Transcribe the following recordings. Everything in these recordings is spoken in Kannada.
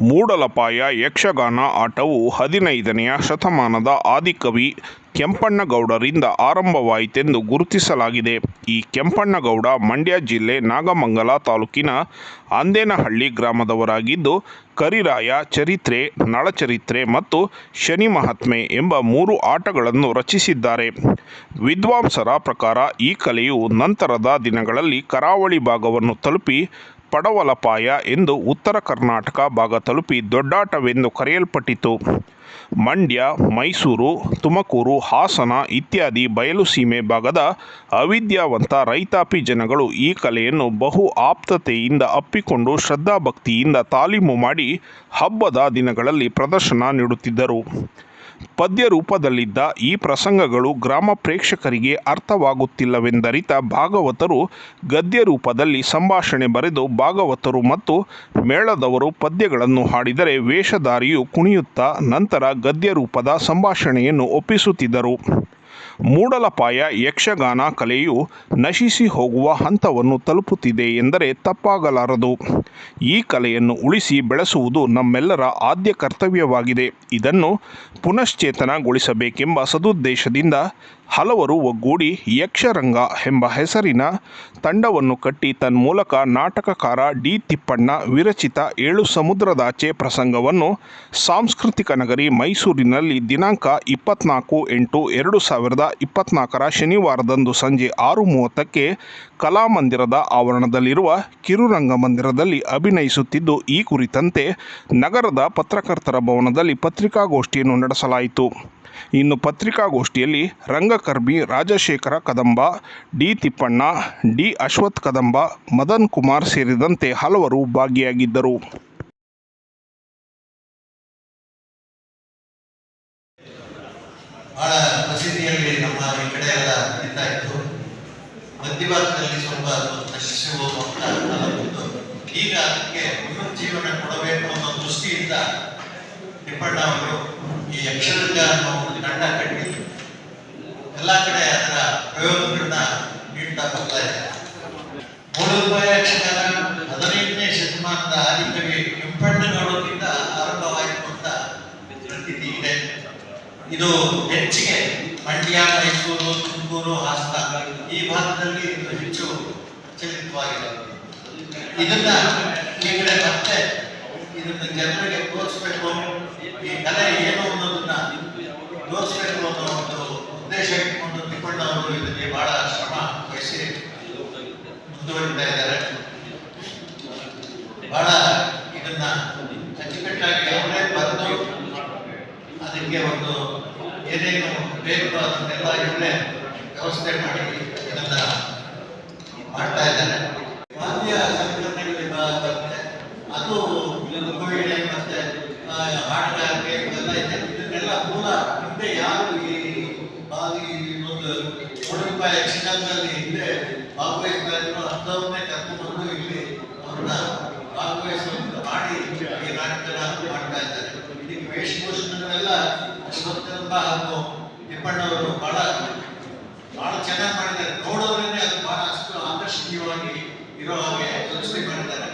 ಮೂಡಲಪಾಯ ಯಕ್ಷಗಾನ ಆಟವು ಹದಿನೈದನೆಯ ಶತಮಾನದ ಆದಿಕವಿ ಕೆಂಪಣ್ಣಗೌಡರಿಂದ ಆರಂಭವಾಯಿತೆಂದು ಗುರುತಿಸಲಾಗಿದೆ. ಈ ಕೆಂಪಣ್ಣಗೌಡ ಮಂಡ್ಯ ಜಿಲ್ಲೆ ನಾಗಮಂಗಲ ತಾಲೂಕಿನ ಅಂದೇನಹಳ್ಳಿ ಗ್ರಾಮದವರಾಗಿದ್ದು, ಕರಿರಾಯ, ಚರಿತ್ರೆ, ನಳಚರಿತ್ರೆ ಮತ್ತು ಶನಿ ಮಹಾತ್ಮೆ ಎಂಬ ಮೂರು ಆಟಗಳನ್ನು ರಚಿಸಿದ್ದಾರೆ. ವಿದ್ವಾಂಸರ ಪ್ರಕಾರ ಈ ಕಲೆಯು ನಂತರದ ದಿನಗಳಲ್ಲಿ ಕರಾವಳಿ ಭಾಗವನ್ನು ತಲುಪಿ ಪಡವಲಪಾಯ ಎಂದು ಉತ್ತರ ಕರ್ನಾಟಕ ಭಾಗ ತಲುಪಿ ದೊಡ್ಡಾಟವೆಂದು ಕರೆಯಲ್ಪಟ್ಟಿತು. ಮಂಡ್ಯ, ಮೈಸೂರು, ತುಮಕೂರು, ಹಾಸನ ಇತ್ಯಾದಿ ಬಯಲುಸೀಮೆ ಭಾಗದ ಅವಿದ್ಯಾವಂತ ರೈತಾಪಿ ಜನಗಳು ಈ ಕಲೆಯನ್ನು ಬಹು ಆಪ್ತತೆಯಿಂದ ಅಪ್ಪಿಕೊಂಡು ಶ್ರದ್ಧಾಭಕ್ತಿಯಿಂದ ತಾಲೀಮು ಮಾಡಿ ಹಬ್ಬದ ದಿನಗಳಲ್ಲಿ ಪ್ರದರ್ಶನ ನೀಡುತ್ತಿದ್ದರು. ಪದ್ಯ ರೂಪದಲ್ಲಿದ್ದ ಈ ಪ್ರಸಂಗಗಳು ಗ್ರಾಮ ಪ್ರೇಕ್ಷಕರಿಗೆ ಅರ್ಥವಾಗುತ್ತಿಲ್ಲವೆಂದರಿತ ಭಾಗವತರು ಗದ್ಯ ರೂಪದಲ್ಲಿ ಸಂಭಾಷಣೆ ಬರೆದು ಭಾಗವತರು ಮತ್ತು ಮೇಳದವರು ಪದ್ಯಗಳನ್ನು ಹಾಡಿದರೆ ವೇಷಧಾರಿಯು ಕುಣಿಯುತ್ತಾ ನಂತರ ಗದ್ಯ ರೂಪದ ಸಂಭಾಷಣೆಯನ್ನು ಒಪ್ಪಿಸುತ್ತಿದ್ದರು. ಮೂಡಲಪಾಯ ಯಕ್ಷಗಾನ ಕಲೆಯು ನಶಿಸಿ ಹೋಗುವ ಹಂತವನ್ನು ತಲುಪುತ್ತಿದೆ ಎಂದರೆ ತಪ್ಪಾಗಲಾರದು. ಈ ಕಲೆಯನ್ನು ಉಳಿಸಿ ಬೆಳೆಸುವುದು ನಮ್ಮೆಲ್ಲರ ಆದ್ಯ ಕರ್ತವ್ಯವಾಗಿದೆ. ಇದನ್ನು ಪುನಶ್ಚೇತನಗೊಳಿಸಬೇಕೆಂಬ ಸದುದ್ದೇಶದಿಂದ ಹಲವರು ಒಗ್ಗೂಡಿ ಯಕ್ಷರಂಗ ಎಂಬ ಹೆಸರಿನ ತಂಡವನ್ನು ಕಟ್ಟಿ ತನ್ಮೂಲಕ ನಾಟಕಕಾರ ಡಿ ತಿಪ್ಪಣ್ಣ ವಿರಚಿತ ಏಳು ಸಮುದ್ರದಾಚೆ ಪ್ರಸಂಗವನ್ನು ಸಾಂಸ್ಕೃತಿಕ ನಗರಿ ಮೈಸೂರಿನಲ್ಲಿ ದಿನಾಂಕ ಇಪ್ಪತ್ನಾಲ್ಕು ಎಂಟು ಎರಡು ಸಾವಿರದ ಇಪ್ಪತ್ನಾಲ್ಕರ ಶನಿವಾರದಂದು ಸಂಜೆ ಆರು ಮೂವತ್ತಕ್ಕೆ ಕಲಾಮಂದಿರದ ಆವರಣದಲ್ಲಿರುವ ಕಿರುರಂಗಮಂದಿರದಲ್ಲಿ ಅಭಿನಯಿಸುತ್ತಿದ್ದು, ಈ ಕುರಿತಂತೆ ನಗರದ ಪತ್ರಕರ್ತರ ಭವನದಲ್ಲಿ ಪತ್ರಿಕಾಗೋಷ್ಠಿಯನ್ನು ನಡೆಸಲಾಯಿತು. ಇನ್ನು ಪತ್ರಿಕಾಗೋಷ್ಠಿಯಲ್ಲಿ ರಂಗಕರ್ಮಿ ರಾಜಶೇಖರ ಕದಂಬ, ಡಿ ತಿಪ್ಪಣ್ಣ, ಡಿ ಅಶ್ವಥ್ ಕದಂಬ, ಮದನ್ ಕುಮಾರ್ ಸೇರಿದಂತೆ ಹಲವರು ಭಾಗಿಯಾಗಿದ್ದರು. ಬಹಳ ಪ್ರಸಿದ್ಧಿಯಲ್ಲಿ ನಮ್ಮ ಈ ಕಡೆ ಎಲ್ಲ ಇತ್ತು. ಮಧ್ಯಭಾಗದಲ್ಲಿ ಸ್ವಲ್ಪ ನಶಿಸಿ ಹೋಗುವಂತ ಬಂತು ಈಗ ಅದಕ್ಕೆ ಪುನರ್ಜೀವನ ಕೊಡಬೇಕು ಅನ್ನೋ ದೃಷ್ಟಿಯಿಂದ ತಿಪ್ಪಣ್ಣ ಅವರು ಈ ಯಕ್ಷರಂಗ ಅನ್ನೋ ಒಂದು ತಂಡ ಕಟ್ಟಿ ಎಲ್ಲ ಕಡೆ ಅದರ ಪ್ರಯೋಗಗಳನ್ನ ನೀಡ್ತಾ ಬರ್ತಾ ಇದೆ. ಮೂರು ರೂಪಾಯಿ ಯಕ್ಷಗಾನ ಹದಿನೆಂಟನೇ ಶತಮಾನದ ಆದಿಕವಿ ಕೆಂಪಣ್ಣಗೌಡರಿಂದ ಆರಂಭವಾಯಿತು ಅಂತ ಪ್ರತೀತಿ ಇದೆ. ಇದು ಹೆಚ್ಚಿಗೆ ಮಂಡ್ಯ, ಮೈಸೂರು, ತುಮಕೂರು, ಹಾಸನ ಈ ಭಾಗದಲ್ಲಿ ಇದು ಹೆಚ್ಚು ಚಲಿತವಾಗಿದೆ. ಇದನ್ನ ಈ ಕಡೆ ಮತ್ತೆ ಇದನ್ನ ಜನರಿಗೆ ತೋರಿಸ್ಬೇಕು. ಈ ಕಲೆ ಏನು ಅನ್ನೋದನ್ನ ತೋರಿಸ್ಬೇಕು ಅನ್ನೋ ಒಂದು ಉದ್ದೇಶ ಇಟ್ಕೊಂಡು ತಿಳ್ಕೊಂಡವರು ಇದಕ್ಕೆ ಬಹಳ ಶ್ರಮ ವಹಿಸಿ ಮುಂದುವರಿತಾ ಇದ್ದಾರೆ ಬಹಳ ಇದನ್ನ ಅಚ್ಚುಕಟ್ಟಾಗಿ ಅವರೇ ಬರೆದು ಅದಕ್ಕೆ ಒಂದು ಏನೇನು ಬೇಕು ಅದನ್ನೆಲ್ಲ ಇವರೇ ವ್ಯವಸ್ಥೆ ಮಾಡಿ ಇದನ್ನ ಮಾಡ್ತಾ ಇದ್ದಾರೆ. ವಾದ್ಯ ಸಂಘಟನೆಗಳಿಂದ ಬರುತ್ತೆ ಅದು ಮಹಿಳೆ ಮತ್ತೆ ಹಾಡುಗಾರಿಕೆ ಇದೆ. ಇದನ್ನೆಲ್ಲ ಮೂಲ ಹಿಂದೆ ಯಾರು ಈ ಒಂದು ರೂಪಾಯಿ ಯಕ್ಷಗಾನದಲ್ಲಿ ಹಿಂದೆ ಭಾಗವಹಿಸ್ತಾ ಇದ್ರು ಅಂಥವ್ರನ್ನೇ ಕರ್ಕೊಂಡು ಇಲ್ಲಿ ಅವ್ರನ್ನ ಭಾಗವಹಿಸುವಂತ ಮಾಡಿ ಈ ನಾಟಕನ ಮಾಡ್ತಾ ಇದ್ದಾರೆ ಇದಕ್ಕೆ ವೇಷಭೂಷಣಗಳೆಲ್ಲ ಅಶ್ವತ್ಥಂಬ ಹಾಗೂ ತಿಪ್ಪಣ್ಣವರು ಬಹಳ ಬಹಳ ಚೆನ್ನಾಗಿ ಮಾಡಿದ್ದಾರೆ. ನೋಡೋದ್ರೆ ಅದು ಬಹಳ ಅಷ್ಟು ಆಕರ್ಷಣೀಯವಾಗಿ ಇರೋ ಹಾಗೆ ಸೃಷ್ಟಿ ಮಾಡಿದ್ದಾರೆ.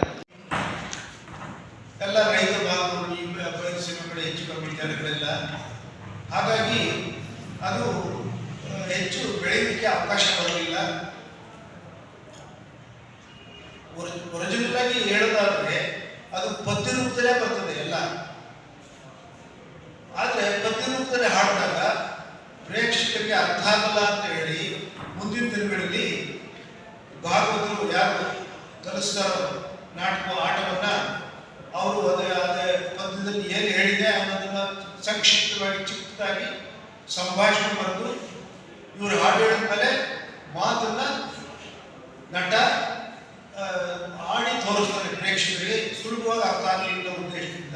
ಎಲ್ಲ ರೈತ ಭಾಗಗಳು ಈ ಬಯಲುಸೀಮೆ ಕಡೆ ಹೆಚ್ಚು ಕಮ್ಮಿ ಹಾಗಾಗಿ ಅದು ಹೆಚ್ಚು ಬೆಳೆಯಲಿಕ್ಕೆ ಅವಕಾಶ ಬರಲಿಲ್ಲ ಒರಿಜಿನಲ್ ಹೇಳೋದಾದ್ರೆ ಅದು ಪದ್ಯ ರೂಪದಲ್ಲೇ ಬರ್ತದೆ ಎಲ್ಲ. ಆದ್ರೆ ಪದ್ಯ ರೂಪದಲ್ಲಿ ಹಾಡಿದಾಗ ಪ್ರೇಕ್ಷಕರಿಗೆ ಅರ್ಥ ಆಗಲ್ಲ ಅಂತ ಹೇಳಿ ಮುಂದಿನ ದಿನಗಳಲ್ಲಿ ಭಾಗವತರು ಯಾರು ಕಲಿಸ್ತಾರೋ ನಾಟಕ ಆಟವನ್ನ ಅವರು ಅದೇ ಅದೇ ಪದ್ಯದಲ್ಲಿ ಏನು ಹೇಳಿದೆ ಅನ್ನೋದನ್ನ ಸಂಕ್ಷಿಪ್ತವಾಗಿ ಚಿಕ್ಕದಾಗಿ ಸಂಭಾಷಣೆ ಬರೆದು ಇವರು ಹಾಡು ಹೇಳಿದ್ಮೇಲೆ ಮಾತನ್ನ ನಟ ಆಡಿ ತೋರಿಸ್ತಾರೆ ಪ್ರೇಕ್ಷಕರಿಗೆ. ಸುಲಭವಾಗಿ ಅರ್ಥ ಆಗಲಿ ಅನ್ನೋ ಉದ್ದೇಶದಿಂದ.